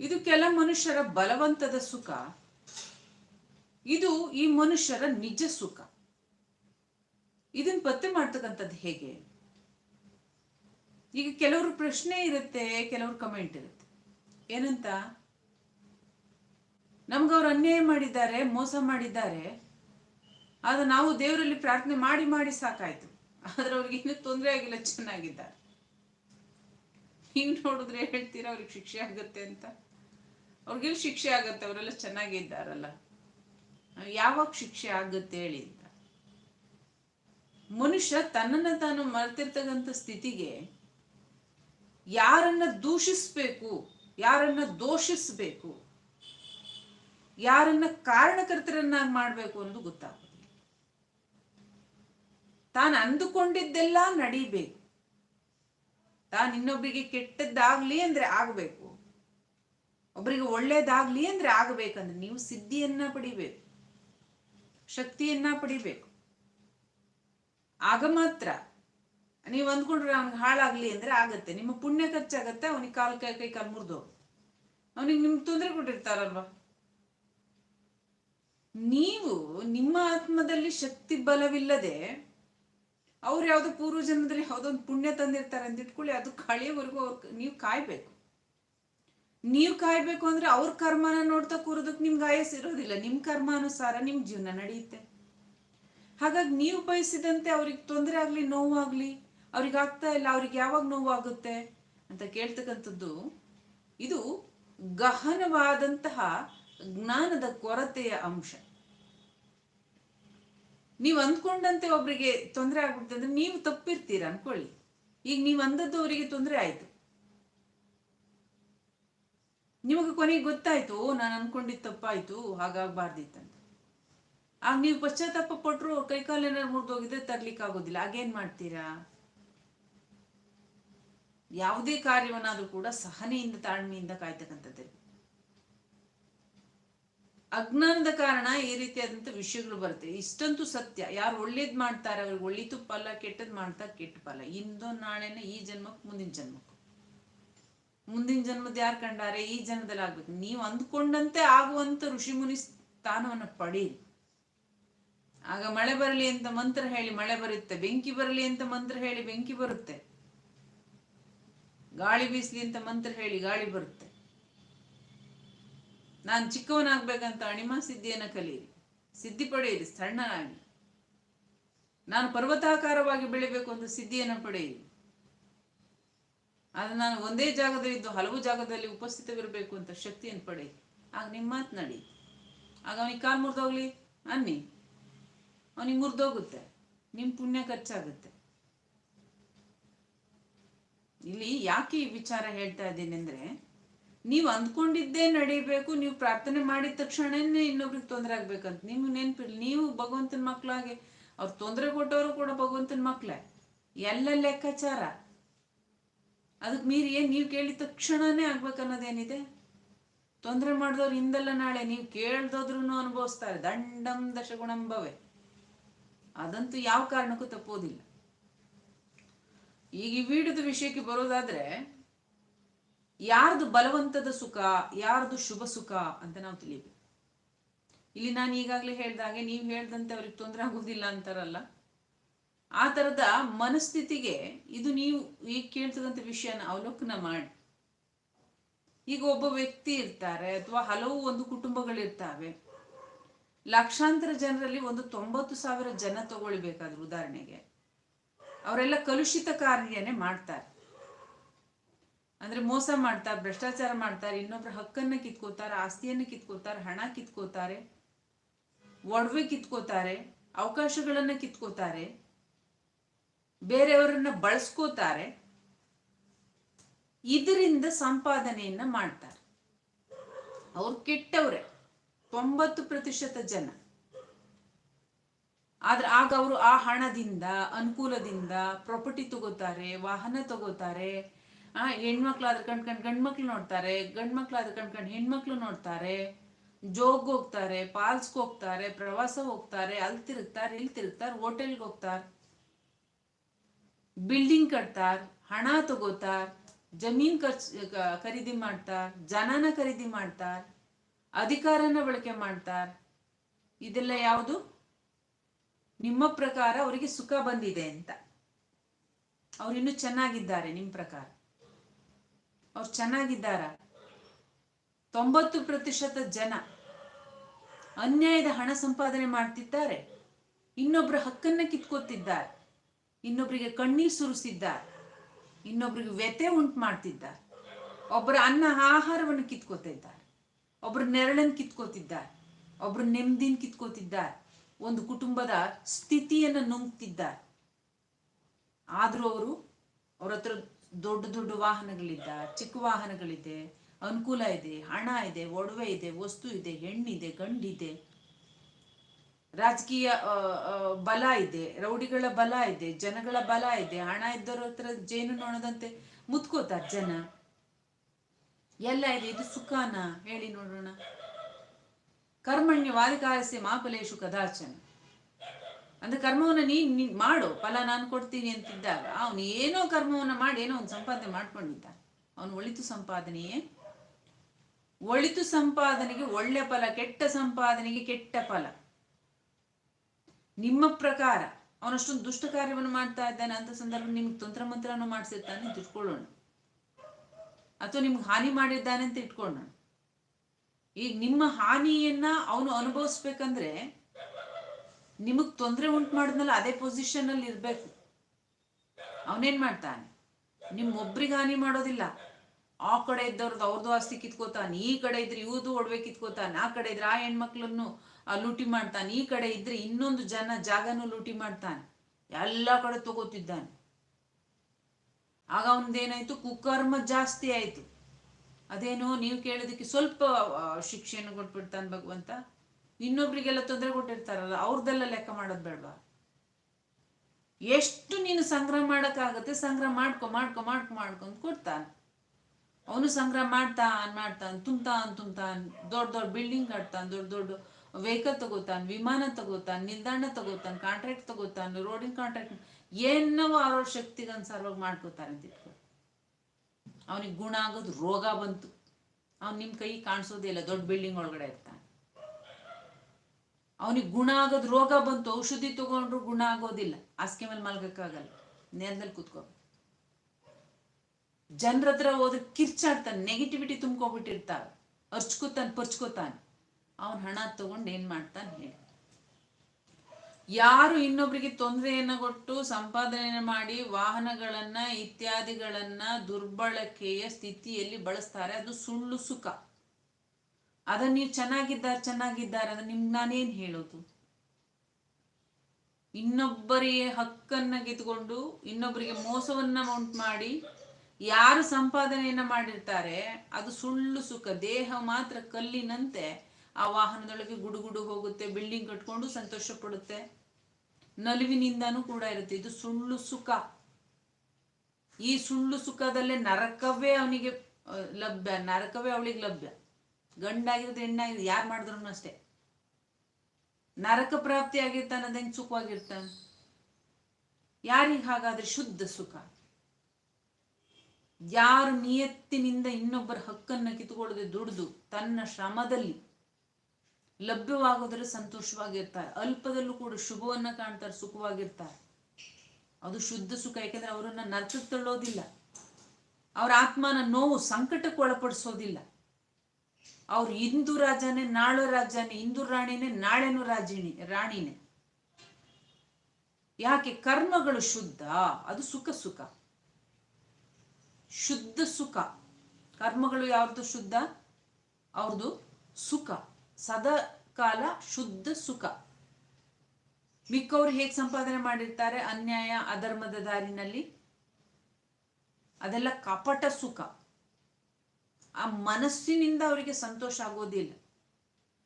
ಇದು ಕೆಲ ಮನುಷ್ಯರ ಬಲವಂತದ ಸುಖ. ಇದು ಈ ಮನುಷ್ಯರ ನಿಜ ಸುಖ. ಇದನ್ನ ಪತ್ತೆ ಮಾಡ್ತಕ್ಕಂಥದ್ದು ಹೇಗೆ? ಈಗ ಕೆಲವರು ಪ್ರಶ್ನೆ ಇರುತ್ತೆ, ಕೆಲವರು ಕಮೆಂಟ್ ಇರುತ್ತೆ. ಏನಂತ? ನಮ್ಗೆ ಅವ್ರು ಅನ್ಯಾಯ ಮಾಡಿದ್ದಾರೆ, ಮೋಸ ಮಾಡಿದ್ದಾರೆ. ಆದ್ರೆ ನಾವು ದೇವರಲ್ಲಿ ಪ್ರಾರ್ಥನೆ ಮಾಡಿ ಮಾಡಿ ಸಾಕಾಯ್ತು. ಆದ್ರೆ ಅವ್ರಿಗೆ ಇನ್ನೂ ತೊಂದರೆ ಆಗಿಲ್ಲ, ಚೆನ್ನಾಗಿದ್ದಾರೆ. ಹಿಂಗ್ ನೋಡಿದ್ರೆ ಹೇಳ್ತೀರಾ ಅವ್ರಿಗೆ ಶಿಕ್ಷೆ ಆಗುತ್ತೆ ಅಂತ? ಅವ್ರಿಗೆಲ್ಲಿ ಶಿಕ್ಷೆ ಆಗತ್ತೆ, ಅವರೆಲ್ಲ ಚೆನ್ನಾಗಿದ್ದಾರಲ್ಲ. ಯಾವಾಗ ಶಿಕ್ಷೆ ಆಗುತ್ತೆ ಹೇಳಿ ಅಂತ. ಮನುಷ್ಯ ತನ್ನನ್ನ ತಾನು ಮರೆತಿರ್ತಕ್ಕಂಥ ಸ್ಥಿತಿಗೆ ಯಾರನ್ನ ದೂಷಿಸ್ಬೇಕು, ಯಾರನ್ನ ದೋಷಿಸ್ಬೇಕು, ಯಾರನ್ನ ಕಾರಣಕರ್ತರನ್ನಾಗಿ ಮಾಡ್ಬೇಕು ಅಂದು ಗೊತ್ತಾಗುತ್ತೆ ತಾನು ಅಂದುಕೊಂಡಿದ್ದೆಲ್ಲ ನಡಿಬೇಕು. ತಾನು ಇನ್ನೊಬ್ಬರಿಗೆ ಕೆಟ್ಟದ್ದಾಗ್ಲಿ ಅಂದ್ರೆ ಆಗ್ಬೇಕು. ಒಬ್ಬರಿಗೆ ಒಳ್ಳೇದಾಗ್ಲಿ ಅಂದ್ರೆ ಆಗ್ಬೇಕಂದ್ರೆ ನೀವು ಸಿದ್ಧಿಯನ್ನ ಪಡಿಬೇಕು. ಶಕ್ತಿಯನ್ನ ಪಡಿಬೇಕು. ಆಗ ಮಾತ್ರ ನೀವು ಅಂದ್ಕೊಂಡ್ರೆ ಅವ್ನಿಗೆ ಹಾಳಾಗ್ಲಿ ಅಂದ್ರೆ ಆಗತ್ತೆ. ನಿಮ್ಮ ಪುಣ್ಯ ಖರ್ಚಾಗತ್ತೆ, ಅವನಿಗೆ ಕಾಲು ಕೈ ಕೈ ಕಾಲು ಮುರಿದು ಅವನಿಗೆ ನಿಮ್ಗೆ ತೊಂದರೆ ಕೊಟ್ಟಿರ್ತಾರಲ್ವಾ? ನೀವು ನಿಮ್ಮ ಆತ್ಮದಲ್ಲಿ ಶಕ್ತಿ ಬಲವಿಲ್ಲದೆ ಅವ್ರು ಯಾವುದೋ ಪೂರ್ವಜನ್ಮದಲ್ಲಿ ಒಂದು ಪುಣ್ಯ ತಂದಿರ್ತಾರೆ ಅಂತ ಇಟ್ಕೊಳ್ಳಿ ಅದು ಕಳೆಯವರೆಗೂ ಅವ್ರ ನೀವು ಕಾಯ್ಬೇಕು. ನೀವು ಕಾಯ್ಬೇಕು ಅಂದ್ರೆ ಅವ್ರ ಕರ್ಮನ ನೋಡ್ತಾ ಕೂರೋದಕ್ಕೆ ನಿಮ್ಗೆ ಆಯಸ್ ಇರೋದಿಲ್ಲ. ನಿಮ್ ಕರ್ಮಾನುಸಾರ ನಿಮ್ ಜೀವನ ನಡೆಯುತ್ತೆ. ಹಾಗಾಗಿ ನೀವು ಬಯಸಿದಂತೆ ಅವ್ರಿಗೆ ತೊಂದರೆ ಆಗ್ಲಿ, ನೋವಾಗ್ಲಿ, ಅವ್ರಿಗೆ ಆಗ್ತಾ ಇಲ್ಲ, ಅವ್ರಿಗೆ ಯಾವಾಗ ನೋವಾಗುತ್ತೆ ಅಂತ ಕೇಳ್ತಕ್ಕಂಥದ್ದು ಇದು ಗಹನವಾದಂತಹ ಜ್ಞಾನದ ಕೊರತೆಯ ಅಂಶ. ನೀವು ಅಂದ್ಕೊಂಡಂತೆ ಒಬ್ರಿಗೆ ತೊಂದರೆ ಆಗ್ಬಿಡ್ತಂದ್ರೆ ನೀವು ತಪ್ಪಿರ್ತೀರ ಅನ್ಕೊಳ್ಳಿ. ಈಗ ನೀವು ಅಂದದ್ದು ಅವರಿಗೆ ತೊಂದರೆ ಆಯ್ತು. ನಿಮಗೆ ಕೊನೆಗೆ ಗೊತ್ತಾಯ್ತು, ನಾನು ಅನ್ಕೊಂಡಿದ್ದು ತಪ್ಪಾಯ್ತು, ಹಾಗಾಗಬಾರ್ದಿತ್ತಂತ. ಆಗ ನೀವು ಪಶ್ಚಾತ್ತಾಪ ಪಟ್ರು ಕೈಕಾಲು ಏನಾದ್ರು ಮುರಿದೋಗಿದ್ರೆ ತರ್ಲಿಕ್ಕೆ ಆಗೋದಿಲ್ಲ ಆಗೇನ್ ಮಾಡ್ತೀರಾ? ಯಾವುದೇ ಕಾರ್ಯವನ್ನಾದ್ರೂ ಕೂಡ ಸಹನೆಯಿಂದ, ತಾಳ್ಮೆಯಿಂದ ಕಾಯ್ತಕ್ಕಂಥದ್ದು. ಅಜ್ಞಾನದ ಕಾರಣ ಈ ರೀತಿಯಾದಂಥ ವಿಷಯಗಳು ಬರುತ್ತೆ. ಇಷ್ಟಂತೂ ಸತ್ಯ. ಯಾರು ಒಳ್ಳೇದ್ ಮಾಡ್ತಾರೆ, ಅವ್ರಿಗೆ ಒಳ್ಳೆ ತುಪ್ಪಲ್ಲ ಕೆಟ್ಟದ್ದು ಮಾಡ್ತಾ ಕೆಟ್ಟ ಪಲ್ಲ ಇಂದು, ನಾಳೆನ ಈ ಜನ್ಮಕ್ಕೆ, ಮುಂದಿನ ಜನ್ಮಕ್ಕೆ. ಮುಂದಿನ ಜನ್ಮದ ಯಾರು ಕಂಡಾರೆ? ಈ ಜನ್ಮದಲ್ಲಿ ಆಗ್ಬೇಕು. ನೀವು ಅಂದ್ಕೊಂಡಂತೆ ಆಗುವಂತ ಋಷಿ ಮುನಿ ಸ್ಥಾನವನ್ನು ಪಡಿ. ಆಗ ಮಳೆ ಬರಲಿ ಅಂತ ಮಂತ್ರ ಹೇಳಿ ಮಳೆ ಬರುತ್ತೆ. ಬೆಂಕಿ ಬರಲಿ ಅಂತ ಮಂತ್ರ ಹೇಳಿ ಬೆಂಕಿ ಬರುತ್ತೆ. ಗಾಳಿ ಬೀಸ್ಲಿ ಅಂತ ಮಂತ್ರ ಹೇಳಿ ಗಾಳಿ ಬರುತ್ತೆ. ನಾನು ಚಿಕ್ಕವನಾಗ್ಬೇಕಂತ ಅಣಿಮ ಸಿದ್ಧಿಯನ್ನ ಕಲಿಯಿರಿ ಸಿದ್ಧಿ ಪಡೆಯಿರಿ, ಸಣ್ಣನಾಗಿ. ನಾನು ಪರ್ವತಾಕಾರವಾಗಿ ಬೆಳಿಬೇಕು ಅಂತ ಸಿದ್ಧಿಯನ್ನು ಪಡೆಯಿರಿ. ಆದ್ರೆ ನಾನು ಒಂದೇ ಜಾಗದಲ್ಲಿ ಇದ್ದು ಹಲವು ಜಾಗದಲ್ಲಿ ಉಪಸ್ಥಿತವಿರಬೇಕು ಅಂತ ಶಕ್ತಿಯನ್ನು ಪಡೆ. ಆಗ ನಿಮ್ಮ ಮಾತನಾಡಿ ನಡಿ. ಆಗ ಅವನಿಗೆ ಕಾಲು ಮುರಿದೋಗ್ಲಿ ಅನ್ನಿ. ಅವನಿಗೆ ಮುರಿದೋಗುತ್ತೆ ನಿಮ್ಮ ಪುಣ್ಯ ಖರ್ಚಾಗುತ್ತೆ. ಇಲ್ಲಿ ಯಾಕೆ ಈ ವಿಚಾರ ಹೇಳ್ತಾ ಇದ್ದೀನಿ ಅಂದ್ರೆ, ನೀವು ಅಂದ್ಕೊಂಡಿದ್ದೇ ನಡೀಬೇಕು, ನೀವು ಪ್ರಾರ್ಥನೆ ಮಾಡಿದ ತಕ್ಷಣನೇ ಇನ್ನೊಬ್ರಿಗೆ ತೊಂದರೆ ಆಗ್ಬೇಕಂತ. ನಿಮ್ಗೆ ನೆನ್ಪಿಲ್ಲ ನೀವು ಭಗವಂತನ ಮಕ್ಕಳಾಗಿ ಅವ್ರು ತೊಂದರೆ ಕೊಟ್ಟವರು ಕೂಡ ಭಗವಂತನ ಮಕ್ಕಳೇ ಎಲ್ಲ ಲೆಕ್ಕಾಚಾರ. ಅದಕ್ಕೆ ಮೀರಿ ಏನು ನೀವು ಕೇಳಿದ ತಕ್ಷಣನೇ ಆಗ್ಬೇಕನ್ನೋದೇನಿದೆ ತೊಂದರೆ ಮಾಡಿದವ್ರು ಹಿಂದಲ್ಲ ನಾಳೆ ನೀವು ಕೇಳ್ದೋದ್ರೂ ಅನುಭವಿಸ್ತಾರೆ ದಂಡಂ ದಶಗುಣಂಬವೆ. ಅದಂತೂ ಯಾವ ಕಾರಣಕ್ಕೂ ತಪ್ಪೋದಿಲ್ಲ. ಈಗ ಈ ವಿಡಿಯೋದ ವಿಷಯಕ್ಕೆ ಬರೋದಾದ್ರೆ, ಯಾರ್ದು ಬಲವಂತದ ಸುಖ, ಯಾರ್ದು ಶುಭ ಸುಖ ಅಂತ ನಾವು ತಿಳಿಬೇಕು. ಇಲ್ಲಿ ನಾನು ಈಗಾಗಲೇ ಹೇಳ್ದಾಗೆ ನೀವು ಹೇಳ್ದಂತೆ ಅವ್ರಿಗೆ ತೊಂದರೆ ಆಗೋದಿಲ್ಲ ಅಂತಾರಲ್ಲ. ಆ ಥರದ ಮನಸ್ಥಿತಿಗೆ ಇದು ನೀವು ಈಗ ಕೇಳ್ತಕ್ಕಂಥ ವಿಷಯನ ಅವಲೋಕನ ಮಾಡಿ. ಈಗ ಒಬ್ಬ ವ್ಯಕ್ತಿ ಇರ್ತಾರೆ ಅಥವಾ ಹಲವು ಒಂದು ಕುಟುಂಬಗಳಿರ್ತಾವೆ. ಲಕ್ಷಾಂತರ ಜನರಲ್ಲಿ ಒಂದು ತೊಂಬತ್ತು ಸಾವಿರ ಜನ ತಗೊಳ್ಬೇಕಾದ್ರೆ ಉದಾಹರಣೆಗೆ. ಅವರೆಲ್ಲ ಕಲುಷಿತ ಕಾರ್ಯನೇ ಮಾಡ್ತಾರೆ. ಅಂದ್ರೆ ಮೋಸ ಮಾಡ್ತಾರೆ, ಭ್ರಷ್ಟಾಚಾರ ಮಾಡ್ತಾರೆ ಇನ್ನೊಬ್ಬರ ಹಕ್ಕನ್ನ ಕಿತ್ಕೋತಾರೆ ಆಸ್ತಿಯನ್ನ ಕಿತ್ಕೋತಾರೆ ಹಣ ಕಿತ್ಕೋತಾರೆ ಒಡವೆ ಕಿತ್ಕೋತಾರೆ ಅವಕಾಶಗಳನ್ನ ಕಿತ್ಕೋತಾರೆ ಬೇರೆಯವರನ್ನ ಬಳಸ್ಕೋತಾರೆ, ಇದರಿಂದ ಸಂಪಾದನೆಯನ್ನ ಮಾಡ್ತಾರೆ. ಅವ್ರು ಕೆಟ್ಟವ್ರೆ, ತೊಂಬತ್ತು ಪ್ರತಿಶತ ಜನ. ಆದ್ರೆ ಆಗ ಅವರು ಆ ಹಣದಿಂದ, ಅನುಕೂಲದಿಂದ ಪ್ರಾಪರ್ಟಿ ತಗೋತಾರೆ, ವಾಹನ ತಗೋತಾರೆ. ಆ, ಹೆಣ್ಮಕ್ಳಾದ್ರೆ ಕಣ್ಕಂಡ್ ಗಂಡ್ಮಕ್ಳು ನೋಡ್ತಾರೆ, ಗಂಡ್ಮಕ್ಳಾದ್ರೆ ಕಣ್ಕಂಡ್ ಹೆಣ್ಮಕ್ಳು ನೋಡ್ತಾರೆ. ಜೋಗ್ ಹೋಗ್ತಾರೆ, ಪಾಲ್ಸ್ಗೆ ಹೋಗ್ತಾರೆ, ಪ್ರವಾಸ ಹೋಗ್ತಾರೆ, ಅಲ್ಲಿ ತಿರುಗ್ತಾರೆ, ಇಲ್ಲಿ ತಿರುಗ್ತಾರೆ, ಹೋಟೆಲ್ಗೆ ಹೋಗ್ತಾರೆ. ಬಿಲ್ಡಿಂಗ್ ಕಟ್ತಾರ, ಹಣ ತಗೋತಾರ, ಜಮೀನ್ ಖರ್ಚ್ ಖರೀದಿ ಮಾಡ್ತಾರ, ಜನನ ಖರೀದಿ ಮಾಡ್ತಾರ, ಅಧಿಕಾರನ ಬಳಕೆ ಮಾಡ್ತಾರ. ಇದೆಲ್ಲ ಯಾವುದು? ನಿಮ್ಮ ಪ್ರಕಾರ ಅವರಿಗೆ ಸುಖ ಬಂದಿದೆ ಅಂತ. ಅವ್ರು ಇನ್ನು ಚೆನ್ನಾಗಿದ್ದಾರೆ ನಿಮ್ಮ ಪ್ರಕಾರ. ಅವ್ರು ಚೆನ್ನಾಗಿದ್ದಾರ? ತೊಂಬತ್ತು ಪ್ರತಿಶತ ಜನ ಅನ್ಯಾಯದ ಹಣ ಸಂಪಾದನೆ ಮಾಡ್ತಿದ್ದಾರೆ. ಇನ್ನೊಬ್ಬರ ಹಕ್ಕನ್ನ ಕಿತ್ಕೋತಿದ್ದಾರೆ. ಇನ್ನೊಬ್ಬರಿಗೆ ಕಣ್ಣೀರು ಸುರಿಸಿದ್ದ ಇನ್ನೊಬ್ರಿಗೆ ವ್ಯಥೆ ಉಂಟು ಮಾಡ್ತಿದ್ದ ಒಬ್ಬರ ಅನ್ನ ಆಹಾರವನ್ನು ಕಿತ್ಕೋತಿದ್ದ ಒಬ್ಬರ ನೆರಳನ್ನು ಕಿತ್ಕೋತಿದ್ದ ಒಬ್ರು ನೆಮ್ಮದಿನ ಕಿತ್ಕೋತಿದ್ದ ಒಂದು ಕುಟುಂಬದ ಸ್ಥಿತಿಯನ್ನು ನುಂಗ್ತಿದ್ದ ಆದರೂ ಅವರು ಅವ್ರ ಹತ್ರ ದೊಡ್ಡ ದೊಡ್ಡ ವಾಹನಗಳಿದ್ದ, ಚಿಕ್ಕ ವಾಹನಗಳಿದೆ, ಅನುಕೂಲ ಇದೆ, ಹಣ ಇದೆ, ಒಡವೆ ಇದೆ, ವಸ್ತು ಇದೆ, ಹೆಣ್ಣಿದೆ, ಗಂಡಿದೆ ರಾಜಕೀಯ ಬಲ ಇದೆ, ರೌಡಿಗಳ ಬಲ ಇದೆ, ಜನಗಳ ಬಲ ಇದೆ, ಹಣ ಇದ್ದವ್ರ ಹತ್ರ ಜೇನು ನೋಡದಂತೆ ಮುತ್ಕೋತಾರ ಜನ. ಎಲ್ಲ ಇದೆ, ಇದು ಸುಖಾನ ಹೇಳಿ ನೋಡೋಣ. ಕರ್ಮಣ್ಯ ವಾದಿಕಾರಸ್ಯ ಮಾಫಲೇಶು ಕದಾಚನ. ಅಂದ್ರೆ ಕರ್ಮವನ್ನ ನೀನ್ ನೀನ್ ಮಾಡು, ಫಲ ನಾನು ಕೊಡ್ತೀನಿ ಅಂತಿದ್ದಾಗ ಅವನು ಏನೋ ಕರ್ಮವನ್ನ ಮಾಡಿ, ಏನೋ ಒಂದು ಸಂಪಾದನೆ ಮಾಡ್ಕೊಂಡಿದ್ದ. ಅವನು ಒಳಿತು ಸಂಪಾದನೆಯೇ? ಒಳಿತು ಸಂಪಾದನೆಗೆ ಒಳ್ಳೆ ಫಲ, ಕೆಟ್ಟ ಸಂಪಾದನೆಗೆ ಕೆಟ್ಟ ಫಲ. ನಿಮ್ಮ ಪ್ರಕಾರ ಅವನಷ್ಟೊಂದು ದುಷ್ಟ ಕಾರ್ಯವನ್ನು ಮಾಡ್ತಾ ಇದ್ದಾನೆ ಅಂತ ಸಂದರ್ಭ ನಿಮ್ಗೆ ತಂತ್ರ ಮಂತ್ರವನ್ನು ಮಾಡಿಸಿರ್ತಾನೆ ಅಂತ ಇಟ್ಕೊಳ್ಳೋಣ. ಅಥವಾ ನಿಮ್ಗೆ ಹಾನಿ ಮಾಡಿದ್ದಾನೆ ಅಂತ ಇಟ್ಕೊಳ್ಳೋಣ. ಈಗ ನಿಮ್ಮ ಹಾನಿಯನ್ನ ಅವನು ಅನುಭವಿಸ್ಬೇಕಂದ್ರೆ ನಿಮಗ್ ತೊಂದರೆ ಉಂಟು ಮಾಡಿದ್ಮೇಲೆ ಅದೇ ಪೊಸಿಷನ್ ಅಲ್ಲಿ ಇರ್ಬೇಕು. ಅವನೇನ್ ಮಾಡ್ತಾನೆ? ನಿಮ್ ಒಬ್ರಿಗೆ ಹಾನಿ ಮಾಡೋದಿಲ್ಲ. ಆ ಕಡೆ ಇದ್ದವ್ರದ್ದು ಅವ್ರದ್ದು ಆಸ್ತಿ ಕಿತ್ಕೋತಾನೆ, ಈ ಕಡೆ ಇದ್ರೆ ಇವ್ರದ್ದು ಒಡವೆ ಕಿತ್ಕೋತಾನೆ, ಆ ಕಡೆ ಇದ್ರೆ ಆ ಹೆಣ್ಮಕ್ಳನ್ನು ಲೂಟಿ ಮಾಡ್ತಾನೆ. ಈ ಕಡೆ ಇದ್ರೆ ಇನ್ನೊಂದು ಜನ ಜಾಗನೂ ಲೂಟಿ ಮಾಡ್ತಾನೆ. ಎಲ್ಲ ಕಡೆ ತಗೋತಿದ್ದಾನೆ. ಆಗ ಅವನದೇನಾಯ್ತು? ಕುಕರ್ಮ ಜಾಸ್ತಿ ಆಯ್ತು. ಅದೇನೋ ನೀವು ಕೇಳೋದಕ್ಕೆ ಸ್ವಲ್ಪ ಆ, ಶಿಕ್ಷೆಯನ್ನು ಕೊಟ್ಬಿಡ್ತಾನೆ ಭಗವಂತ. ಇನ್ನೊಬ್ರಿಗೆಲ್ಲ ತೊಂದರೆ ಕೊಟ್ಟಿರ್ತಾರಲ್ಲ ಅವ್ರದ್ದೆಲ್ಲ ಲೆಕ್ಕ ಮಾಡೋದು ಬೇಡವಾ? ಎಷ್ಟು ನೀನು ಸಂಗ್ರಹ ಮಾಡಕ್ಕಾಗತ್ತೆ ಸಂಗ್ರಹ ಮಾಡ್ಕೊ ಮಾಡ್ಕೊ ಮಾಡ್ಕೊ ಮಾಡ್ಕೊಂಡು ಕೊಡ್ತಾನೆ. ಅವನು ಸಂಗ್ರಹ ಮಾಡ್ತಾನ್ ಮಾಡ್ತಾನ್ ತುಂಬ್ತಾನ್ ತುಂಬ್ತಾನ್. ದೊಡ್ಡ ದೊಡ್ಡ ಬಿಲ್ಡಿಂಗ್ ಕಟ್ತಾನ್ ದೊಡ್ಡ ದೊಡ್ಡ ವೆಹಿಕಲ್ ತಗೋತಾನೆ, ವಿಮಾನ ತಗೋತಾನೆ, ನಿಲ್ದಾಣ ತಗೋತಾನೆ ಕಾಂಟ್ರಾಕ್ಟ್ ತಗೋತಾನೆ ರೋಡಿನ ಕಾಂಟ್ರಾಕ್ಟ್ ಏನೋ ಅವ್ರವ್ರ ಶಕ್ತಿಗೆ ಅನುಸಾರವಾಗಿ ಮಾಡ್ಕೋತಾರೆ ಅಂತ ಇಟ್ಕೊ. ಅವನಿಗೆ ಗುಣ ಆಗೋದು ರೋಗ ಬಂತು. ಅವ್ನು ನಿಮ್ಮ ಕೈ ಕಾಣಿಸೋದೇ ಇಲ್ಲ, ದೊಡ್ಡ ಬಿಲ್ಡಿಂಗ್ ಒಳಗಡೆ ಇರ್ತಾನೆ. ಅವನಿಗೆ ಗುಣ ಆಗೋದು ರೋಗ ಬಂತು, ಔಷಧಿ ತಗೊಂಡ್ರು ಗುಣ ಆಗೋದಿಲ್ಲ. ಹಾಸಿಗೆ ಮೇಲೆ ಮಲ್ಗಕ್ಕಾಗಲ್ಲ. ನೇರದಲ್ಲಿ ಕೂತ್ಕೋ. ಜನರ ಹತ್ರ ಹೋದ್ರೆ ಕಿರ್ಚಾಡ್ತಾನೆ ನೆಗೆಟಿವಿಟಿ ತುಂಬ್ಕೊಬಿಟ್ಟಿರ್ತಾವೆ ಅರ್ಚ್ಕೋತಾನೆ, ಪರ್ಚ್ಕೋತಾನೆ. ಅವನ ಹಣ ತಗೊಂಡು ಏನ್ ಮಾಡ್ತಾನೆ ಹೇಳಿ. ಯಾರು ಇನ್ನೊಬ್ರಿಗೆ ತೊಂದರೆಯನ್ನ ಕೊಟ್ಟು ಸಂಪಾದನೆ ಮಾಡಿ ವಾಹನಗಳನ್ನ, ಇತ್ಯಾದಿಗಳನ್ನ ದುರ್ಬಳಕೆಯ ಸ್ಥಿತಿಯಲ್ಲಿ ಬಳಸ್ತಾರೆ, ಅದು ಸುಳ್ಳು ಸುಖ. ಅದನ್ನ ನೀವು ಚೆನ್ನಾಗಿದ್ದಾರೆ ಚೆನ್ನಾಗಿದ್ದಾರೆ ಅದನ್ನ ನಿಮ್ಗೆ ನಾನೇನ್ ಹೇಳೋದು? ಇನ್ನೊಬ್ಬರಿಗೆ ಹಕ್ಕನ್ನ ಗೆದ್ಕೊಂಡು ಇನ್ನೊಬ್ಬರಿಗೆ ಮೋಸವನ್ನ ಉಂಟು ಮಾಡಿ ಯಾರು ಸಂಪಾದನೆಯನ್ನ ಮಾಡಿರ್ತಾರೆ, ಅದು ಸುಳ್ಳು ಸುಖ. ದೇಹ ಮಾತ್ರ ಕಲ್ಲಿನಂತೆ. ಆ ವಾಹನದೊಳಗೆ ಗುಡುಗುಡು ಹೋಗುತ್ತೆ ಬಿಲ್ಡಿಂಗ್ ಕಟ್ಕೊಂಡು ಸಂತೋಷ ಪಡುತ್ತೆ. ನಲುವಿನಿಂದನೂ ಕೂಡ ಇರುತ್ತೆ. ಇದು ಸುಳ್ಳು ಸುಖ. ಈ ಸುಳ್ಳು ಸುಖದಲ್ಲೇ ನರಕವೇ ಅವನಿಗೆ ಲಭ್ಯ. ನರಕವೇ ಅವಳಿಗೆ ಲಭ್ಯ. ಗಂಡಾಗಿರೋದು ಹೆಣ್ಣಾಗಿರೋದು ಯಾರು ಮಾಡಿದ್ರು ಅಷ್ಟೇ. ನರಕ ಪ್ರಾಪ್ತಿ ಆಗಿರ್ತಾನೆ ಅದ ಹೆಂಗ್ ಸುಖವಾಗಿರ್ತಾನೆ? ಯಾರಿಗೆ ಹಾಗಾದ್ರೆ ಶುದ್ಧ ಸುಖ? ಯಾರು ನಿಯತ್ತಿನಿಂದ ಇನ್ನೊಬ್ಬರ ಹಕ್ಕನ್ನ ಕಿತ್ಕೊಳ್ಳದೆ ದುಡಿದು ತನ್ನ ಶ್ರಮದಲ್ಲಿ ಲಭ್ಯವಾಗೋದ್ರೆ ಸಂತೋಷವಾಗಿರ್ತಾರೆ. ಅಲ್ಪದಲ್ಲೂ ಕೂಡ ಶುಭವನ್ನ ಕಾಣ್ತಾರೆ, ಸುಖವಾಗಿರ್ತಾರೆ. ಅದು ಶುದ್ಧ ಸುಖ, ಯಾಕೆಂದ್ರೆ ಅವರನ್ನ ನರ್ಕಕ್ಕೆ ತಳ್ಳೋದಿಲ್ಲ. ಅವ್ರ ಆತ್ಮನ ನೋವು ಸಂಕಟಕ್ಕೆ ಒಳಪಡಿಸೋದಿಲ್ಲ. ಅವ್ರು ಇಂದು ರಾಜನೇ ನಾಳೆ ರಾಜನೇ ಇಂದು ರಾಣಿನೇ, ನಾಳೆನೂ ರಾಜಿಣಿ, ರಾಣಿನೇ. ಯಾಕೆ? ಕರ್ಮಗಳು ಶುದ್ಧ, ಅದು ಸುಖ ಸುಖ. ಶುದ್ಧ ಸುಖ. ಕರ್ಮಗಳು ಯಾವ್ದು ಶುದ್ಧ? ಅವ್ರದ್ದು ಸುಖ. ಸದಾ ಕಾಲ ಶುದ್ಧ ಸುಖ. ಮಿಕ್ಕವ್ರು ಹೇಗೆ ಸಂಪಾದನೆ ಮಾಡಿರ್ತಾರೆ? ಅನ್ಯಾಯ, ಅಧರ್ಮದ ದಾರಿನಲ್ಲಿ. ಅದೆಲ್ಲ ಕಪಟ ಸುಖ. ಆ ಮನಸ್ಸಿನಿಂದ ಅವರಿಗೆ ಸಂತೋಷ ಆಗೋದಿಲ್ಲ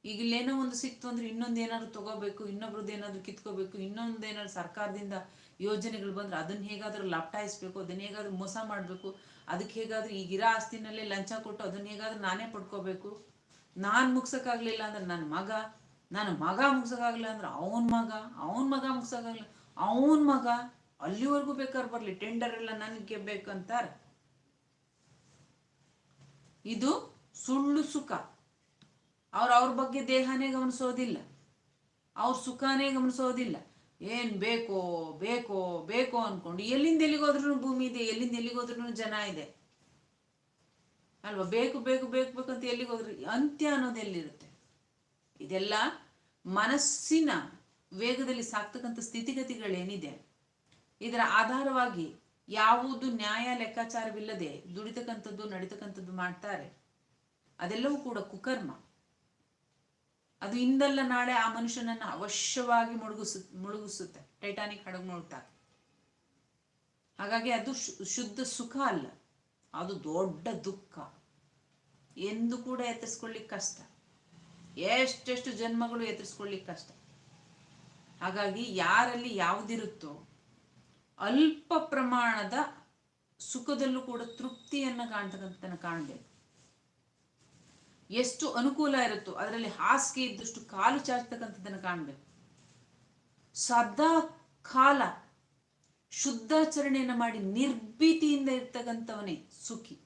ಈಗ ಇಲ್ಲೇನೋ ಒಂದು ಸಿಕ್ತು ಅಂದ್ರೆ ಇನ್ನೊಂದು ಏನಾದ್ರು ತಗೋಬೇಕು, ಇನ್ನೊಬ್ರದ್ದು ಏನಾದ್ರು ಕಿತ್ಕೋಬೇಕು, ಇನ್ನೊಂದು ಏನಾದ್ರು ಸರ್ಕಾರದಿಂದ ಯೋಜನೆಗಳು ಬಂದ್ರೆ ಅದನ್ನ ಹೇಗಾದ್ರೂ ಲಪ್ಟಾಯಿಸ್ಬೇಕು, ಅದನ್ನ ಹೇಗಾದ್ರೂ ಮೋಸ ಮಾಡಬೇಕು, ಅದಕ್ಕೆ ಹೇಗಾದ್ರೂ ಈಗಿರೋ ಆಸ್ತಿನಲ್ಲೇ ಲಂಚ ಕೊಟ್ಟು ಅದನ್ನ ಹೇಗಾದ್ರೂ ನಾನೇ ಪಡ್ಕೋಬೇಕು. ನಾನು ಮುಗ್ಸೋಕ್ಕಾಗಲಿಲ್ಲ ಅಂದ್ರೆ ನನ್ನ ಮಗ ನನ್ನ ಮಗ ಮುಗ್ಸಕ್ಕಾಗ್ಲಿಲ್ಲ ಅಂದ್ರೆ ಅವನ ಮಗ ಅವನ ಮಗ ಮುಗ್ಸೋಕ್ಕಾಗಲಿಲ್ಲ, ಅವನ ಮಗ ಅಲ್ಲಿವರೆಗೂ ಬೇಕಾದ್ರೆ ಬರಲಿ ಟೆಂಡರ್ ಎಲ್ಲ ನನಗೆ ಬೇಕಂತಾರೆ. ಇದು ಸುಳ್ಳು ಸುಖ. ಅವ್ರು ಅವ್ರ ಬಗ್ಗೆ ದೇಹನೇ ಗಮನಿಸೋದಿಲ್ಲ. ಅವ್ರ ಸುಖಾನೇ ಗಮನಿಸೋದಿಲ್ಲ. ಏನ್ ಬೇಕೋ ಬೇಕೋ ಬೇಕೋ ಅನ್ಕೊಂಡು ಎಲ್ಲಿಂದ ಎಲ್ಲಿಗೋದ್ರೂ ಭೂಮಿ ಇದೆ, ಎಲ್ಲಿಂದ ಎಲ್ಲಿಗೋದ್ರೂ ಜನ ಇದೆ. ಅಲ್ವಾ? ಬೇಕು ಬೇಕು ಬೇಕು ಬೇಕು ಅಂತ ಹೋಗ್ರಿ ಅಂತ್ಯ ಅನ್ನೋದು ಎಲ್ಲಿರುತ್ತೆ? ಇದೆಲ್ಲ ಮನಸ್ಸಿನ ವೇಗದಲ್ಲಿ ಸಾಕ್ತಕ್ಕಂಥ ಸ್ಥಿತಿಗತಿಗಳೇನಿದೆ? ಇದರ ಆಧಾರವಾಗಿ ಯಾವುದು ನ್ಯಾಯ ಲೆಕ್ಕಾಚಾರವಿಲ್ಲದೆ ದುಡಿತಕ್ಕಂಥದ್ದು, ನಡೀತಕ್ಕಂಥದ್ದು ಮಾಡ್ತಾರೆ. ಅದೆಲ್ಲವೂ ಕೂಡ ಕುಕರ್ಮ. ಅದು ಇಂದಲ್ಲ ನಾಳೆ ಆ ಮನುಷ್ಯನನ್ನ ಅವಶ್ಯವಾಗಿ ಮುಳುಗಿಸು, ಮುಳುಗಿಸುತ್ತೆ. ಟೈಟಾನಿಕ್ ಹಡಗು ನೋಡ್ತಾರೆ ಹಾಗಾಗಿ ಅದು ಶುದ್ಧ ಸುಖ ಅಲ್ಲ. ಅದು ದೊಡ್ಡ ದುಃಖ. ಎಂದು ಕೂಡ ಎತ್ತರಿಸ್ಕೊಳ್ಳಿಕ್ ಕಷ್ಟ. ಎಷ್ಟೆಷ್ಟು ಜನ್ಮಗಳು ಎತ್ತರಿಸ್ಕೊಳ್ಳಿಕ್ ಕಷ್ಟ. ಹಾಗಾಗಿ ಯಾರಲ್ಲಿ ಯಾವುದಿರುತ್ತೋ ಅಲ್ಪ ಪ್ರಮಾಣದ ಸುಖದಲ್ಲೂ ಕೂಡ ತೃಪ್ತಿಯನ್ನ ಕಾಣ್ತಕ್ಕಂಥ ಕಾಣಬೇಕು. ಎಷ್ಟು ಅನುಕೂಲ ಇರುತ್ತೋ ಅದರಲ್ಲಿ ಹಾಸಿಗೆ ಇದ್ದಷ್ಟು ಕಾಲು ಚಾಚ್ತಕ್ಕಂಥದ್ದನ್ನು ಕಾಣಬೇಕು. ಸದಾ ಕಾಲ ಶುದ್ಧಾಚರಣೆಯನ್ನು ಮಾಡಿ ನಿರ್ಭೀತಿಯಿಂದ ಇರ್ತಕ್ಕಂಥವನೇ ಸುಖಿ.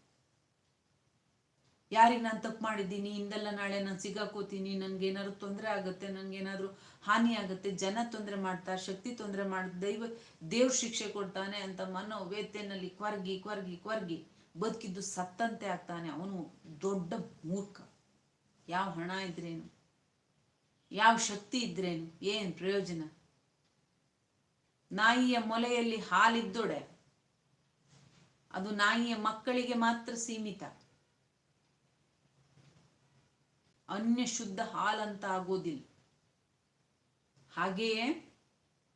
ಯಾರಿಗೆ ನಾನು ತಪ್ಪು ಮಾಡಿದ್ದೀನಿ, ಹಿಂದೆಲ್ಲ ನಾಳೆ ನಾನು ಸಿಗಾಕೋತೀನಿ, ನನ್ಗೇನಾದ್ರು ತೊಂದರೆ ಆಗುತ್ತೆ, ನನ್ಗೇನಾದ್ರೂ ಹಾನಿ ಆಗುತ್ತೆ, ಜನ ತೊಂದರೆ ಮಾಡ್ತಾ ಶಕ್ತಿ ತೊಂದರೆ ಮಾಡಿ, ದೈವ, ದೇವ್ರ ಶಿಕ್ಷೆ ಕೊಡ್ತಾನೆ ಅಂತ ಮನೋ ವೇದ್ಯನಲ್ಲಿ ಕ್ವರ್ಗಿ ಕ್ವರ್ಗಿ ಕ್ವರ್ಗಿ ಬದುಕಿದ್ದು ಸತ್ತಂತೆ ಆಗ್ತಾನೆ ಅವನು ದೊಡ್ಡ ಮೂರ್ಖ. ಯಾವ ಹಣ ಇದ್ರೇನು? ಯಾವ ಶಕ್ತಿ ಇದ್ರೇನು? ಏನು ಪ್ರಯೋಜನ? ನಾಯಿಯ ಮೊಲೆಯಲ್ಲಿ ಹಾಲಿದ್ದೊಡೆ. ಅದು ನಾಯಿಯ ಮಕ್ಕಳಿಗೆ ಮಾತ್ರ ಸೀಮಿತ. ಅನ್ಯ ಶುದ್ಧ ಹಾಲಂತ ಆಗೋದಿಲ್ಲ ಹಾಗೆಯೇ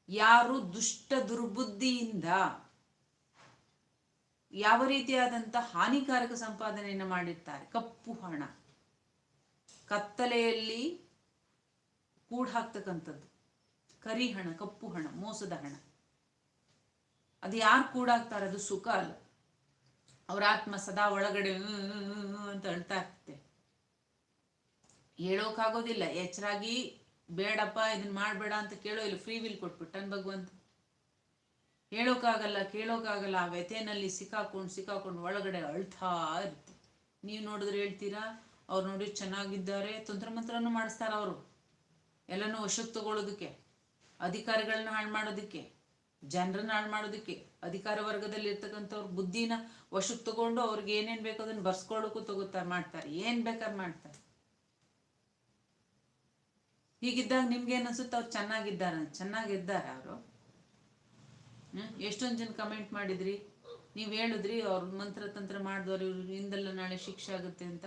ಯಾರು ದುಷ್ಟ ದುರ್ಬುದ್ಧಿಯಿಂದ ಯಾವ ರೀತಿಯಾದಂಥ ಹಾನಿಕಾರಕ ಸಂಪಾದನೆಯನ್ನು ಮಾಡಿರ್ತಾರೆ? ಕಪ್ಪು ಹಣ. ಕತ್ತಲೆಯಲ್ಲಿ ಕೂಡ್ ಹಾಕ್ತಕ್ಕಂಥದ್ದು ಕರಿ ಹಣ ಕಪ್ಪು ಹಣ, ಮೋಸದ ಹಣ. ಅದು ಯಾರು ಕೂಡಾಗ್ತಾರೆ? ಅದು ಸುಖ ಅಲ್ಲ. ಅವ್ರ ಆತ್ಮ ಸದಾ ಒಳಗಡೆ ಅಂತ ಅಳ್ತಾ ಇರ್ತದೆ ಹೇಳೋಕ್ಕಾಗೋದಿಲ್ಲ ಎಚ್ಚರಾಗಿ ಬೇಡಪ್ಪ ಇದನ್ನ ಮಾಡಬೇಡ ಅಂತ ಕೇಳೋ, ಇಲ್ಲ ಫ್ರೀ ವಿಲ್ ಕೊಟ್ಬಿಟ್ಟನ್ ಭಗವಂತ. ಹೇಳೋಕ್ಕಾಗಲ್ಲ ಕೇಳೋಕ್ಕಾಗಲ್ಲ ಆ ವ್ಯಥೆನಲ್ಲಿ ಸಿಕ್ಕಾಕೊಂಡು ಸಿಕ್ಕಾಕೊಂಡು ಒಳಗಡೆ ಅಳ್ತಾ ಇರುತ್ತೆ. ನೀವು ನೋಡಿದ್ರೆ ಹೇಳ್ತೀರಾ? ಅವ್ರು ನೋಡಿ ಚೆನ್ನಾಗಿದ್ದಾರೆ ತಂತ್ರ ಮಂತ್ರನೂ ಮಾಡಿಸ್ತಾರ ಅವರು. ಎಲ್ಲನೂ ವಶಕ್ಕೆ ತಗೊಳ್ಳೋದಕ್ಕೆ. ಅಧಿಕಾರಿಗಳನ್ನ ಹಾಳು ಮಾಡೋದಕ್ಕೆ, ಜನರನ್ನ ಹಾಳು ಮಾಡೋದಕ್ಕೆ, ಅಧಿಕಾರ ವರ್ಗದಲ್ಲಿ ಇರ್ತಕ್ಕಂಥವ್ರ ಬುದ್ಧಿನ ವಶಕ್ಕೆ ತಗೊಂಡು ಅವ್ರಿಗೆ ಏನೇನ್ ಬೇಕೋ ಅದನ್ನ ಬರ್ಸ್ಕೊಳ್ಳೋಕ್ಕೂ ತಗೋತಾರೆ ಮಾಡ್ತಾರೆ. ಏನ್ ಬೇಕಾದ್ರೆ ಮಾಡ್ತಾರೆ. ಹೀಗಿದ್ದಾಗ ನಿಮ್ಗೆ ಅನ್ಸುತ್ತೆ? ಅವ್ರು ಚೆನ್ನಾಗಿದ್ದಾರೆ? ಚೆನ್ನಾಗಿದ್ದಾರೆ ಅವರು? ಎಷ್ಟೊಂದು ಜನ ಕಮೆಂಟ್ ಮಾಡಿದ್ರಿ? ನೀವು ಹೇಳಿದ್ರಿ, ಅವ್ರ ಮಂತ್ರ ತಂತ್ರ ಮಾಡಿದವ್ರು ಇವ್ರು, ಹಿಂದೆಲ್ಲ ನಾಳೆ ಶಿಕ್ಷೆ ಆಗುತ್ತೆ ಅಂತ.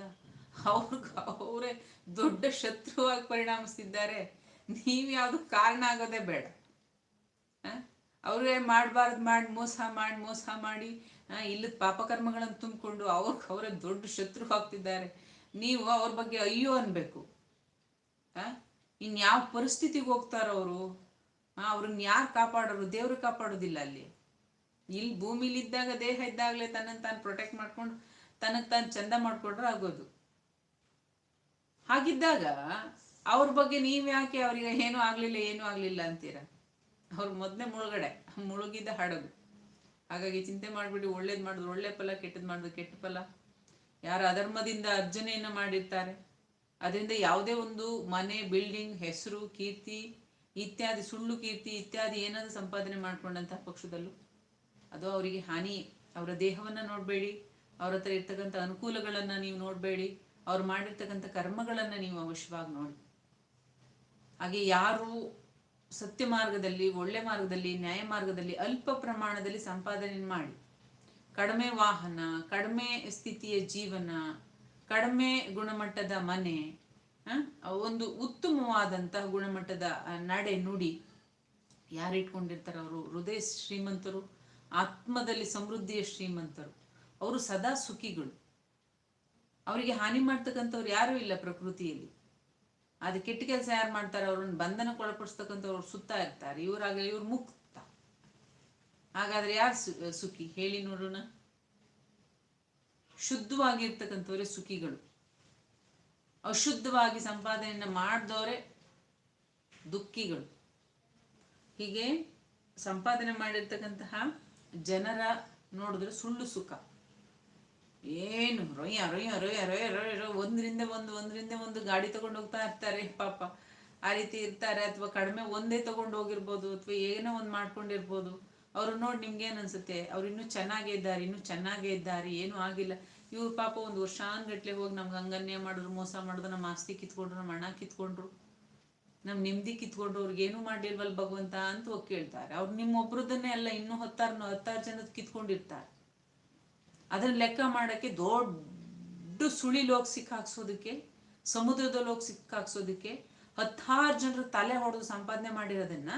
ಅವ್ರಿಗೆ ಅವರೇ ದೊಡ್ಡ ಶತ್ರುವಾಗಿ ಪರಿಣಾಮಿಸ್ತಿದ್ದಾರೆ. ನೀವು ಯಾವುದು ಕಾರಣ ಆಗೋದೇ ಬೇಡ. ಅವ್ರೇ ಮಾಡಬಾರ್ದು ಮಾಡಿ, ಮೋಸ ಮಾಡಿ ಮೋಸ ಮಾಡಿ ಇಲ್ಲದ ಪಾಪಕರ್ಮಗಳನ್ನು ತುಂಬಿಕೊಂಡು ಅವ್ರ, ಅವರೇ ದೊಡ್ಡ ಶತ್ರು ಹಾಕ್ತಿದ್ದಾರೆ ನೀವು ಅವ್ರ ಬಗ್ಗೆ ಅಯ್ಯೋ ಅನ್ಬೇಕು. ಇನ್ಯಾವ ಪರಿಸ್ಥಿತಿಗೆ ಹೋಗ್ತಾರ ಅವರು ಅವ್ರನ್ನ ಯಾರು ಕಾಪಾಡೋರು, ದೇವ್ರು ಕಾಪಾಡೋದಿಲ್ಲ ಅಲ್ಲಿ. ಇಲ್ಲಿ ಭೂಮಿಲಿ ಇದ್ದಾಗ, ದೇಹ ಇದ್ದಾಗಲೇ ತನ್ನನ್ನು ತಾನು ಪ್ರೊಟೆಕ್ಟ್ ಮಾಡ್ಕೊಂಡು, ತನಗೆ ತಾನು ಚಂದ ಮಾಡಿಕೊಂಡ್ರೆ ಆಗೋದು. ಹಾಗಿದ್ದಾಗ ಅವ್ರ ಬಗ್ಗೆ ನೀವು ಯಾಕೆ ಅವ್ರಿಗೆ ಏನೂ ಆಗ್ಲಿಲ್ಲ ಏನೂ ಆಗ್ಲಿಲ್ಲ ಅಂತೀರ? ಅವ್ರು ಮೊದಲೇ ಮುಳುಗಡೆ ಮುಳುಗಿದ ಹಡಗು. ಹಾಗಾಗಿ ಚಿಂತೆ ಮಾಡ್ಬಿಡಿ, ಒಳ್ಳೇದು ಮಾಡಿದ್ರು, ಒಳ್ಳೆ ಫಲ ಕೆಟ್ಟದ್ದು ಮಾಡಿದ್ರು, ಕೆಟ್ಟ ಫಲ. ಯಾರು ಅಧರ್ಮದಿಂದ ಅರ್ಜನೆಯನ್ನು ಮಾಡಿರ್ತಾರೆ. ಅದರಿಂದ ಯಾವುದೇ ಒಂದು ಮನೆ ಬಿಲ್ಡಿಂಗ್ ಹೆಸರು, ಕೀರ್ತಿ, ಇತ್ಯಾದಿ, ಸುಳ್ಳು ಕೀರ್ತಿ, ಇತ್ಯಾದಿ ಏನಾದ್ರು ಸಂಪಾದನೆ ಮಾಡ್ಕೊಂಡಂತಹ ಪಕ್ಷದಲ್ಲೂ. ಅದು ಅವರಿಗೆ ಹಾನಿ. ಅವರ ದೇಹವನ್ನ ನೋಡಬೇಡಿ. ಅವ್ರ ಹತ್ರ ಇರ್ತಕ್ಕಂಥ ಅನುಕೂಲಗಳನ್ನ ನೀವು ನೋಡಬೇಡಿ. ಅವ್ರು ಮಾಡಿರ್ತಕ್ಕಂಥ ಕರ್ಮಗಳನ್ನ ನೀವು ಅವಶ್ಯವಾಗಿ ನೋಡಿ. ಹಾಗೆ ಯಾರು ಸತ್ಯ ಮಾರ್ಗದಲ್ಲಿ, ಒಳ್ಳೆ ಮಾರ್ಗದಲ್ಲಿ, ನ್ಯಾಯ ಮಾರ್ಗದಲ್ಲಿ ಅಲ್ಪ ಪ್ರಮಾಣದಲ್ಲಿ ಸಂಪಾದನೆ ಮಾಡಿ, ಕಡಿಮೆ ವಾಹನ, ಕಡಿಮೆ ಸ್ಥಿತಿಯ ಜೀವನ, ಕಡಿಮೆ ಗುಣಮಟ್ಟದ ಮನೆ ಒಂದು ಉತ್ತಮವಾದಂತಹ ಗುಣಮಟ್ಟದ ನಡೆ, ನುಡಿ ಯಾರು ಇಟ್ಕೊಂಡಿರ್ತಾರೆ ಅವರು, ಹೃದಯ ಶ್ರೀಮಂತರು, ಆತ್ಮದಲ್ಲಿ ಸಮೃದ್ಧಿಯ ಶ್ರೀಮಂತರು, ಅವರು ಸದಾ ಸುಖಿಗಳು. ಅವರಿಗೆ ಹಾನಿ ಮಾಡ್ತಕ್ಕಂಥವ್ರು ಯಾರೂ ಇಲ್ಲ ಪ್ರಕೃತಿಯಲ್ಲಿ. ಅದು ಕೆಟ್ಟ ಕೆಲಸ ಯಾರು ಮಾಡ್ತಾರೆ, ಅವ್ರನ್ನ ಬಂಧನಕ್ಕೆ ಒಳಪಡಿಸ್ತಕ್ಕಂಥವ್ರು ಸುತ್ತಾ ಇರ್ತಾರೆ. ಇವರಾಗಲಿ ಇವ್ರು ಮುಕ್ತ. ಹಾಗಾದ್ರೆ ಯಾರು ಸುಖಿ? ಹೇಳಿ ನೋಡೋಣ. ಶುದ್ಧವಾಗಿರ್ತಕ್ಕಂಥವರೇ ಸುಖಿಗಳು. ಅಶುದ್ಧವಾಗಿ ಸಂಪಾದನೆಯನ್ನ ಮಾಡಿದವರೇ ದುಃಖಿಗಳು. ಹೀಗೆ ಸಂಪಾದನೆ ಮಾಡಿರ್ತಕ್ಕಂತಹ ಜನರ ನೋಡಿದ್ರೆ ಸುಳ್ಳು ಸುಖ. ಏನು, ರೊಯ್ಯ ರೊಯ್ಯ ರೊಯ್ಯ ರೊಯ್ಯ ರೊಯ್ಯ ಒಂದರಿಂದ ಒಂದು ಒಂದರಿಂದ ಒಂದು ಗಾಡಿ ತಗೊಂಡು ಹೋಗ್ತಾ ಇರ್ತಾರೆ, ಪಾಪ. ಆ ರೀತಿ ಇರ್ತಾರೆ ಅಥವಾ ಕಡಿಮೆ ಒಂದೇ ತಗೊಂಡು ಹೋಗಿರ್ಬೋದು ಅಥವಾ ಏನೋ ಒಂದು ಮಾಡ್ಕೊಂಡಿರ್ಬೋದು. ಅವರು ನೋಡಿ ನಿಮ್ಗೆ ಏನು ಅನ್ಸುತ್ತೆ? ಅವ್ರು ಇನ್ನೂ ಚೆನ್ನಾಗೇ ಇದ್ದಾರೆ, ಇನ್ನೂ ಚೆನ್ನಾಗೇ ಇದ್ದಾರೆ, ಏನೂ ಆಗಿಲ್ಲ. ಇವ್ರು ಪಾಪ ಒಂದು ವರ್ಷಾನ್ಗಟ್ಲೆ ಹೋಗಿ ನಮ್ಗೆ ಹಂಗನ್ಯ ಮಾಡಿದ್ರು, ಮೋಸ ಮಾಡಿದ್ರು ನಮ್ಮ ಆಸ್ತಿ ಕಿತ್ಕೊಂಡ್ರು ನಮ್ಮ ಹಣ ಕಿತ್ಕೊಂಡ್ರು. ನಮ್ಮ ನೆಮ್ಮದಿ ಕಿತ್ಕೊಂಡ್ರು, ಅವ್ರಿಗೆ ಏನು ಮಾಡಿಲ್ವಲ್ಲ ಭಗವಂತ ಅಂತ ಹೋಗಿ ಕೇಳ್ತಾರೆ. ಅವ್ರು ನಿಮ್ಮೊಬ್ರದನ್ನೇ ಅಲ್ಲ, ಇನ್ನೂ ಹತ್ತಾರು ಹತ್ತಾರು ಜನದ ಕಿತ್ಕೊಂಡಿರ್ತಾರೆ. ಅದನ್ನ ಲೆಕ್ಕ ಮಾಡಕ್ಕೆ ದೊಡ್ಡ ಸುಳಿಲೋಗಿ ಸಿಕ್ಕಾಕ್ಸೋದಕ್ಕೆ ಸಮುದ್ರದಲ್ಲಿ ಹೋಗಿ ಸಿಕ್ಕಾಕ್ಸೋದಕ್ಕೆ ಹತ್ತಾರು ಜನರ ತಲೆ ಹೊಡೆದು ಸಂಪಾದನೆ ಮಾಡಿರೋದನ್ನ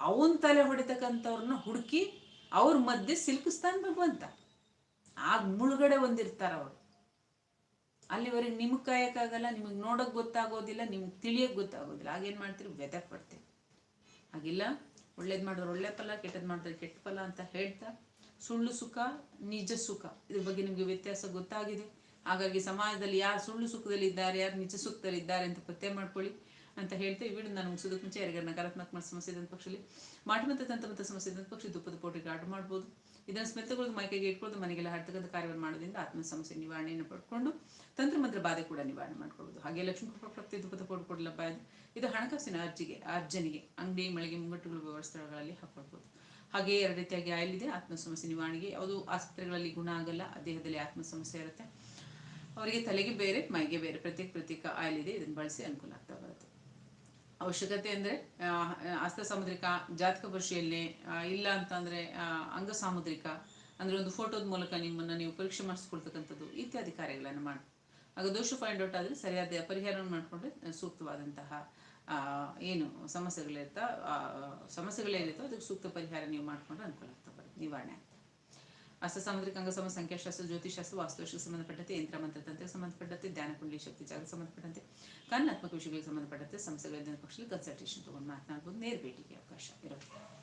ಅವನ ತಲೆ ಹೊಡಿತಕ್ಕಂಥವ್ರನ್ನ ಹುಡುಕಿ ಅವ್ರ ಮಧ್ಯೆ ಸಿಲುಕಿಸ್ತಾನೆ ಭಗವಂತ. ಆಗ ಮುಳುಗಡೆ ಒಂದಿರ್ತಾರ ಅವರು. ಅಲ್ಲಿವರೆಗೆ ನಿಮಗೆ ಕಾಯಕ್ಕಾಗಲ್ಲ, ನಿಮಗೆ ನೋಡೋಕೆ ಗೊತ್ತಾಗೋದಿಲ್ಲ, ನಿಮ್ಗೆ ತಿಳಿಯೋಕೆ ಗೊತ್ತಾಗೋದಿಲ್ಲ. ಆಗೇನು ಮಾಡ್ತೀರಿ? ವ್ಯಥೆ ಪಡ್ತೀರಿ. ಹಾಗಿಲ್ಲ? ಒಳ್ಳೇದು ಮಾಡಿದ್ರೆ ಒಳ್ಳೆ ಫಲ ಕೆಟ್ಟದ್ದು ಮಾಡಿದ್ರೆ ಕೆಟ್ಟ ಫಲ ಅಂತ ಹೇಳ್ತಾ ಸುಳ್ಳು ಸುಖ, ನಿಜ ಸುಖ. ಇದ್ರ ಬಗ್ಗೆ ನಿಮಗೆ ವ್ಯತ್ಯಾಸ ಗೊತ್ತಾಗಿದೆ. ಹಾಗಾಗಿ ಸಮಾಜದಲ್ಲಿ ಯಾರು ಸುಳ್ಳು ಸುಖದಲ್ಲಿ ಇದ್ದಾರೆ, ಯಾರು ನಿಜ ಸುಖದಲ್ಲಿ ಇದ್ದಾರೆ ಅಂತ ಪತ್ತೆ ಮಾಡ್ಕೊಳ್ಳಿ ಅಂತ ಹೇಳ್ತೇವೆ ವಿಡಿಯೋ ನಾನು ಮುಗಿಸೋದಕ್ಕೆ ಮುಂಚೆ, ಯಾರಿಗಾರ ನಕಾರಾತ್ಮಕ ಸಮಸ್ಯೆ ಇದ್ದಂಥ ಪಕ್ಷದಲ್ಲಿ ಮಾಟಿ ಮತ್ತು ತಂತ ಸಮಸ್ಯೆ ಇದ್ದಂಥ ಪಕ್ಷ ದುಪ್ಪದ ಪೋಟಿಗೆ ಆರ್ಡರ್ ಮಾಡ್ಬೋದು. ಇದನ್ನು ಸ್ಮೆತ್ತಗೊಳ್ದು ಮೈಕೆಗೆ ಇಟ್ಕೊಳ್ಳೋದು, ಮನೆಗೆಲ್ಲ ಹರ್ತಕ್ಕಂಥ ಕಾರ್ಯವನ್ನು ಮಾಡೋದ್ರಿಂದ ಆತ್ಮ ಸಮಸ್ಯೆ ನಿವಾರಣೆಯನ್ನು ಪಡ್ಕೊಂಡು ತಂತ್ರ ಮಂತ್ರ ಬಾಧೆ ಕೂಡ ನಿವಾರಣೆ ಮಾಡ್ಕೊಳ್ಬೋದು. ಹಾಗೆ ಲಕ್ಷ್ಮೀ ಪ್ರಾಪ್ತಿ ದುಪ್ಪದ ಪೋಟ್ ಕೊಡಲಪ್ಪ ಇದು ಹಣಕಾಸಿನ ಅರ್ಜಿಗೆ, ಅರ್ಜನಿಗೆ, ಅಂಗಡಿ ಮಳಿಗೆ ಮುಂಗಟ್ಟುಗಳು ವ್ಯವಸ್ಥೆಗಳಲ್ಲಿ ಹಾಕೊಳ್ಬೋದು. ಹಾಗೆ ಎರಡು ರೀತಿಯಾಗಿ ಆಯಿಲ್ ಇದೆ ಆತ್ಮ ಸಮಸ್ಯೆ ನಿವಾರಣೆಗೆ ಯಾವುದು ಆಸ್ಪತ್ರೆಗಳಲ್ಲಿ ಗುಣ ಆಗಲ್ಲ. ದೇಹದಲ್ಲಿ ಆತ್ಮ ಸಮಸ್ಯೆ ಇರುತ್ತೆ. ಅವರಿಗೆ ತಲೆಗೆ ಬೇರೆ, ಮೈಗೆ ಬೇರೆ ಪ್ರತ್ಯೇಕ ಪ್ರತ್ಯೇಕ ಆಯಿಲ್ ಇದೆ ಇದನ್ನು ಬಳಸಿ ಅನುಕೂಲ ಆಗ್ತಾ ಬರುತ್ತೆ. ಅವಶ್ಯಕತೆ ಅಂದರೆ ಹಸ್ತ ಸಾಮುದ್ರಿಕ ಜಾತಕ ಭಾಷೆಯಲ್ಲಿ ಇಲ್ಲ ಅಂತಂದರೆ ಅಂಗ ಸಾಮುದ್ರಿಕ, ಅಂದರೆ ಒಂದು ಫೋಟೋದ ಮೂಲಕ ನಿಮ್ಮನ್ನು ನೀವು ಪರೀಕ್ಷೆ ಮಾಡಿಸ್ಕೊಳ್ತಕ್ಕಂಥದ್ದು ಇತ್ಯಾದಿ ಕಾರ್ಯಗಳನ್ನು ಮಾಡಿ ಆಗ ದೋಷ ಫೈಂಡ್ ಔಟ್ ಆದರೆ ಸರಿಯಾದ ಪರಿಹಾರವನ್ನು ಮಾಡಿಕೊಂಡ್ರೆ ಸೂಕ್ತವಾದಂತಹ ಏನು ಸಮಸ್ಯೆಗಳಿರ್ತಾ ಸಮಸ್ಯೆಗಳೇನಿರ್ತೋ ಅದಕ್ಕೆ ಸೂಕ್ತ ಪರಿಹಾರ ನೀವು ಮಾಡಿಕೊಂಡ್ರೆ ಅನುಕೂಲ ಆಗ್ತಾ ಬರುತ್ತೆ ನಿವಾರಣೆ ಆಗ್ತದೆ. ಸಾಮಗ್ರಿಕ ಅಂಗ ಅಂಗಸಮ ಸಂಖ್ಯಾಶಾಸ್ತ್ರ ಜ್ಯೋತಿಷಾಸ್ತ್ರ ವಾಸ್ತುಶಾಸ್ತ್ರ ಸಂಬಂಧಪಟ್ಟಂತೆ, ಯಂತ್ರ ಮಂತ್ರ ತಂತ್ರಕ್ಕೆ ಸಂಬಂಧಪಟ್ಟಂತೆ, ಧ್ಯಾನ ಕುಂಡಲಿ ಶಕ್ತಿ ಜಾಗ ಸಂಬಂಧಪಟ್ಟಂತೆ, ಕಾನೂನಾತ್ಮಕ ವಿಷಯಗಳಿಗೆ ಸಂಬಂಧಪಟ್ಟಂತೆ ಸಮಸ್ಯೆಗಳಿಂದ ಪಕ್ಷದಲ್ಲಿ ಕನ್ಸಲ್ಟೇಷನ್ ತಗೊಂಡು ಮಾತನಾಡ್ಬೋದು, ನೇರ ಭೇಟಿಗೆ ಅವಕಾಶ ಇರುತ್ತೆ.